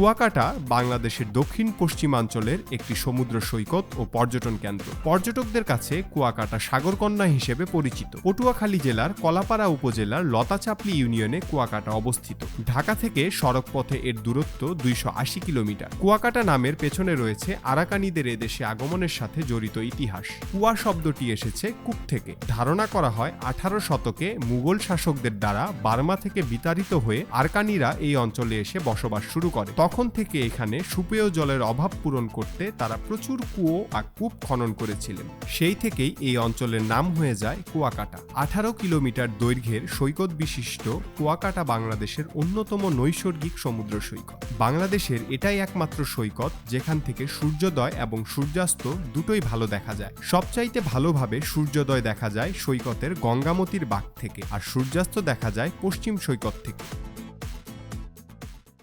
কুয়াকাটা বাংলাদেশের দক্ষিণ পশ্চিমাঞ্চলের একটি সমুদ্র সৈকত ও পর্যটন কেন্দ্র। পর্যটকদের কাছে কুয়াকাটা সাগরকন্যা হিসেবে পরিচিত। পটুয়াখালী জেলার কলাপাড়া উপজেলার লতাচাপলি ইউনিয়নে কুয়াকাটা অবস্থিত। ঢাকা থেকে সড়ক পথে এর দূরত্ব দুইশো আশি কিলোমিটার। কুয়াকাটা নামের পেছনে রয়েছে আরাকানিদের এদেশে আগমনের সাথে জড়িত ইতিহাস। কুয়া শব্দটি এসেছে কুক থেকে। ধারণা করা হয় আঠারো শতকে মুঘল শাসকদের দ্বারা বার্মা থেকে বিতাড়িত হয়ে আরকানিরা এই অঞ্চলে এসে বসবাস শুরু করে। তখন থেকে এখানে সুপেয় জলের অভাব পূরণ করতে তারা প্রচুর কুয়ো আর কূপ খনন করেছিলেন। সেই থেকেই এই অঞ্চলের নাম হয়ে যায় কুয়াকাটা। আঠারো কিলোমিটার দৈর্ঘ্যের সৈকত বিশিষ্ট কুয়াকাটা বাংলাদেশের অন্যতম নৈসর্গিক সমুদ্র সৈকত। বাংলাদেশের এটাই একমাত্র সৈকত যেখান থেকে সূর্যোদয় এবং সূর্যাস্ত দুটোই ভালো দেখা যায়। সবচাইতে ভালোভাবে সূর্যোদয় দেখা যায় সৈকতের গঙ্গামতির বাগ থেকে, আর সূর্যাস্ত দেখা যায় পশ্চিম সৈকত থেকে।